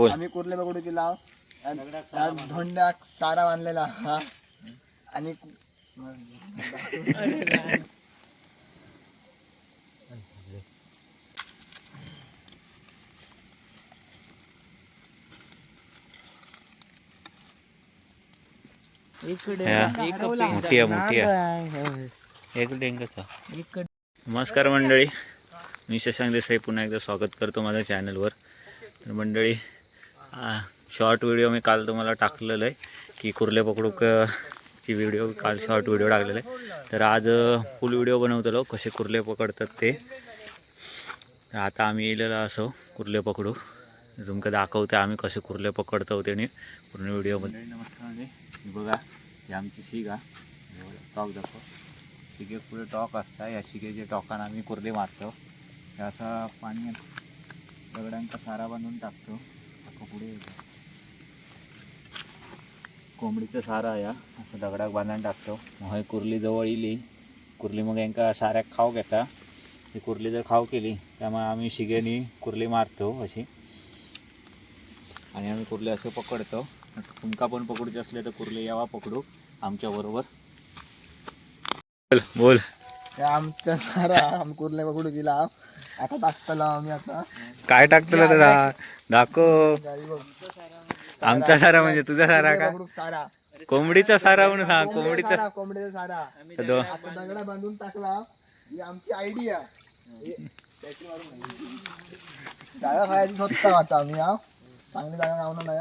बोल. आम्ही कुर्ले बघू तिला धोंड्याक सारा बांधलेला हा. आणि या. मोठी आहे मोठी आहे एक डेंगचा नमस्कार मंडळी. मी शशांक देसाई पुन्हा एकदा स्वागत करतो माझ्या चॅनलवर तर मंडळी शॉर्ट व्हिडिओ मी काल तुम्हाला टाकलेलं आहे. की कुर्ले पकडूक ची व्हिडिओ काल शॉर्ट व्हिडिओ टाकलेला आहे. तर आज फुल व्हिडिओ बनवतलो. कसे कुर्ले पकडतात ते. तर आता आम्ही येलेलो असो कुर्ले पकडू. तुमका दाखवते आम्ही कसे कुर्ले पकडतो त्याने पूर्ण व्हिडिओमध्ये नमस्कार. बघा ही आमची शिगा टॉक दाखव. शिगे पुढे टॉक असता. या शिगेच्या टॉकान आम्ही कुर्ले मारतो. हे असा पाणी दगडांचा सारा बांधून टाकतो. कोंबडीचं सारा या. असं दगडाक बांधायला टाकतो. मग हे कुर्ली जवळ येली कुर्ली मग यांका साऱ्याक खाऊ घेता. ही कुर्ली जर खाऊ केली त्यामुळे आम्ही शिगेनी कुर्ली मारतो अशी. आणि आम्ही कुर्ले असे पकडतो. तुमका पण पकडूचे असले तर कुर्ले यावा पकडू. आमच्या बरोबर. बोल बोल. आमचा सारा आम्ही कुर्ले बघू तिला आता टाकतला आम्ही आता. काय टाकतलं तर दा- दाखव. आमचा सारा म्हणजे तुझा सारा का? सारा. कोंबडीचा सारा म्हणून सांग कोंबडीचा कोंबडीचा. सारा, आता दगडा बांधून टाकला. ही आमची आयडिया जागा खायची स्वतः आता आम्ही हा. चांगली जागा लावणार नाही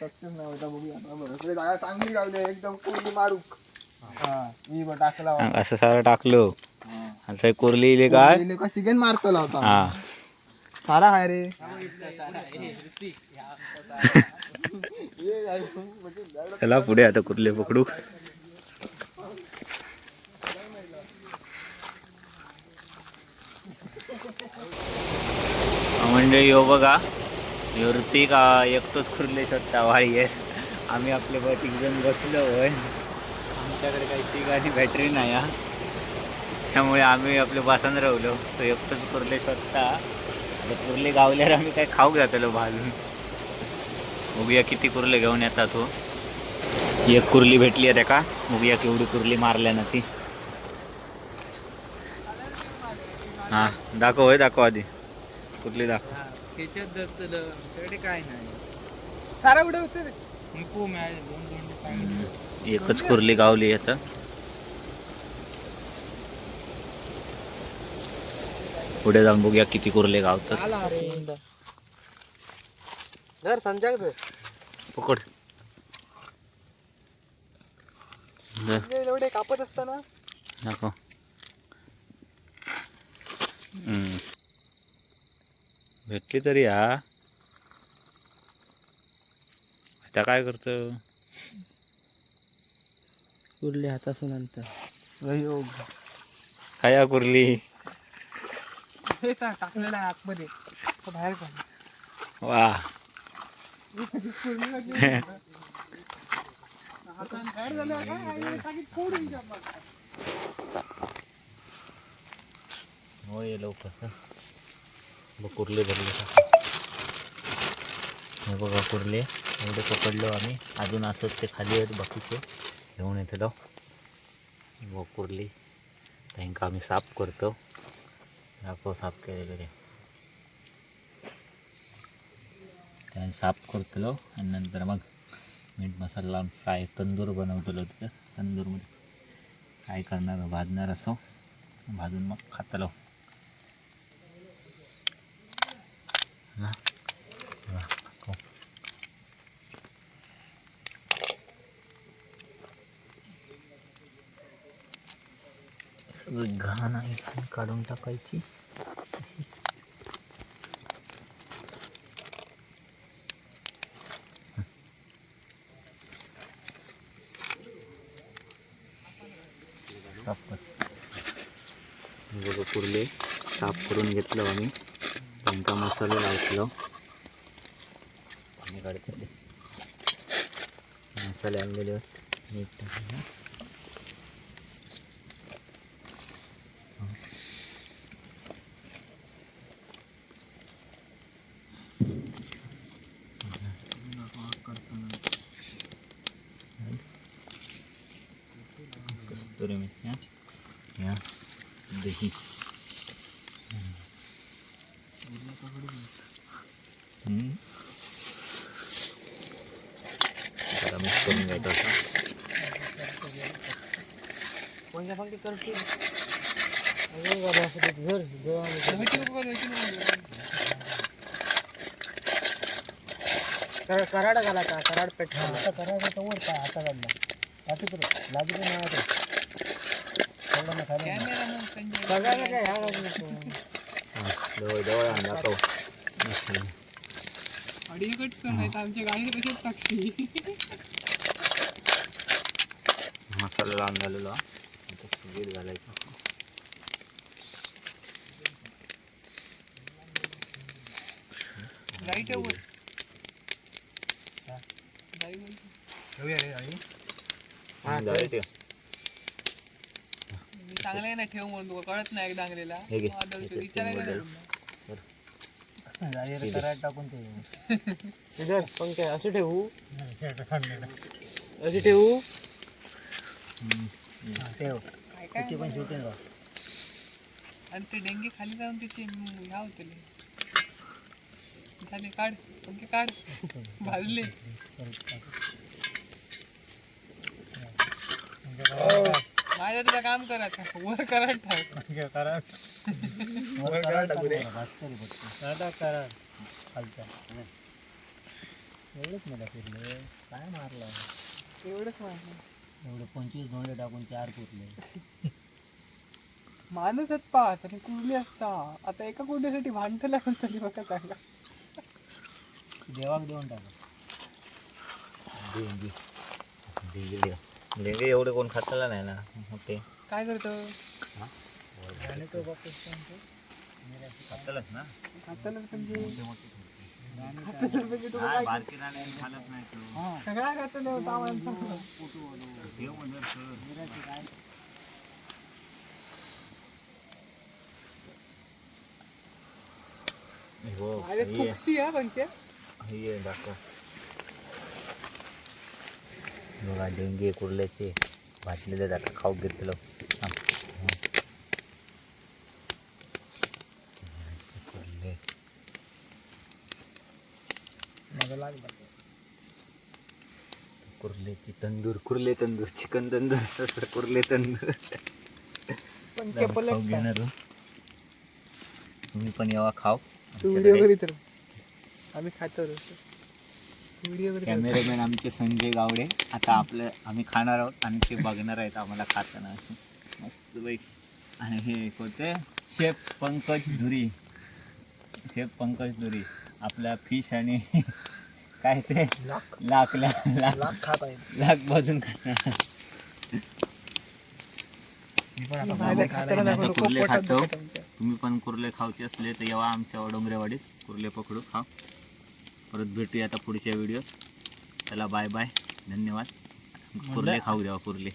सक्सेस नाही होता बघूया. जागा चांगली लावली एकदम कुर्ली मारूक. टाकला असं सारा टाकलो. आता कुर्ली इले काय? कुर्ली का शिगेन मारतो लावता हा. सारा हाय रे. चला पुढे आता कुर्ले पकडू. म्हणजे यो बघा. ह्यो ऋतिक एकटोच खुरले शकता वाळी आहे. आम्ही आपले बघ तिघ जण बसलो होय. आमच्याकडे काही तिघ आणि बॅटरी नाही हा. त्यामुळे आम्ही आपले बसान राहिलो. तो एकटोच कुर्ले स्वतः. आता कुर्ले गावल्यावर आम्ही काय खाऊ घातलो भाजून. बघूया किती कुर्ले घेऊन येतात हो. एक कुर्ली भेटली आहे त्या का बघूया केवढी कुर्ली मारल्या ना ती. हा दाखव होय दाखव आधी. कुर्ली दाखव. काय नाही. सारा उडे एकच कुर्ली गावली आता पुढे जाऊन बघूया किती कुर्ले गावतात धर संजय धर पकड। एवढे कापत असताना। दाखव. भेटली तरी हा? आता काय करतो? कुर्ली हातासून नंतर योग खाया कुर्ली. हे टाकलेला आहे आतमध्ये? तो बाहेर वा. हो ये लवकर. बघ कुर्ले भरले. का हे बघा कुरले. एवढे पकडलो आम्ही. अजून असंच ते खाली आहेत बाकीचे. घेऊन येतो बघ कुर्ली. त्यांका आम्ही साफ करतो. दाखव साफ केलेलं. ते साफ करतलो आणि नंतर मग मीठ मसाला लावून फ्राय तंदूर बनवतलो तिथं. तंदूरमध्ये काय करणार भाजणार असो. भाजून मग खातलो. हां वा, खाऊ. सगळी घाण आहे घाण काढून टाकायची. बघा कुर्ले साफ करून घेतलं आम्ही. त्यांचा मसाला लावतलो पाणी काढतो ते. मसाले आणलेले नीट मीठ टाकलं. कस्तुरी मी या या दही हम्म. जरा मिक्स करून घ्यायचं असं कोणत्या पंक्ती करशील अजून का बस ते घर जेव्हा कराड घालायचा कराड पेट आता कराडाचा वर काय आता घालला आता तर लागली नाही आता एवढं ना खायला सगळ्याला काय ह्या घालू नको. हा, जवळ जवळ आण दाखव मस्त. मसाला लावून झालेलो हा. आता मीठ घालायचं हा, झालं ते. चांगलं नाही ठेव म्हणून तुला कळत नाही एकदा अंगलेला हे घे. विचारायला. नाही जाहीर कराड टाकून ते इधर पंखे असे ठेवू. असे ठेवू. ठेव. काय काय किती पण शूटिंग आणि ते डेंगे खाली जाऊन त्याचे ह्या होते झाले काढ पंखे काढ. भाजले. माझ्या तुला काम करायचं वर करायला टाक. कराड. कराड टाकू दे. कराड. खालचा एवढंच मला फिरले. काय मारलं? एवढंच माहिती एवढे पंचवीस धोंडे टाकून चार फुटले माणूस आहेत पाच आणि कुर्ली असता. आता एका कुर्लीसाठी भांडण लागून तरी बघा चांगला देवाक देऊन टाका. डेंगी डेंगी लिहा. डेंगी एवढे कोण खाताला नाही ना. मोठे काय करतो? तो खातालच ना. खाताना म्हणजे? म्हणजे काय बारकी राणे खालत नाही तो. सगळ्या खाताना होता माणसाला ठेव म्हणजे ठेव. मिराची काय? हो अरे हे. खुपशी हा पण ते. हे दाखव. बघा डेंगी कुर्ल्याचे भाजलेले जाता खाऊ घेतलं कुर्ले. कुर्ल्याची तंदूर कुर्ले तंदूर चिकन तंदूर कुर्ले तंदूर. खाऊ घेणार हो. तुम्ही पण येवा राह. आम्ही खातो. कॅमेरामॅन आमचे संजय गावडे. आता आपलं आम्ही खाणार आहोत. आणि ते बघणार आहेत आम्हाला खाताना असे मस्त पैकी आणि हे कोणते शेफ पंकज धुरी. शेफ पंकज धुरी. आपला फिश आणि काय ते? लाख. लाख लाख. खात आहे लाख बाजून खाणार. कुर्ले खातो. तुम्ही पण कुर्ले खावचे असले तर येवा आमच्या डोंगरेवाडीत कुर्ले पकडू. खा परत भेटूया आता पुढच्या व्हिडिओ चला बाय बाय धन्यवाद. कुर्ले खाऊ द्यावा कुर्ले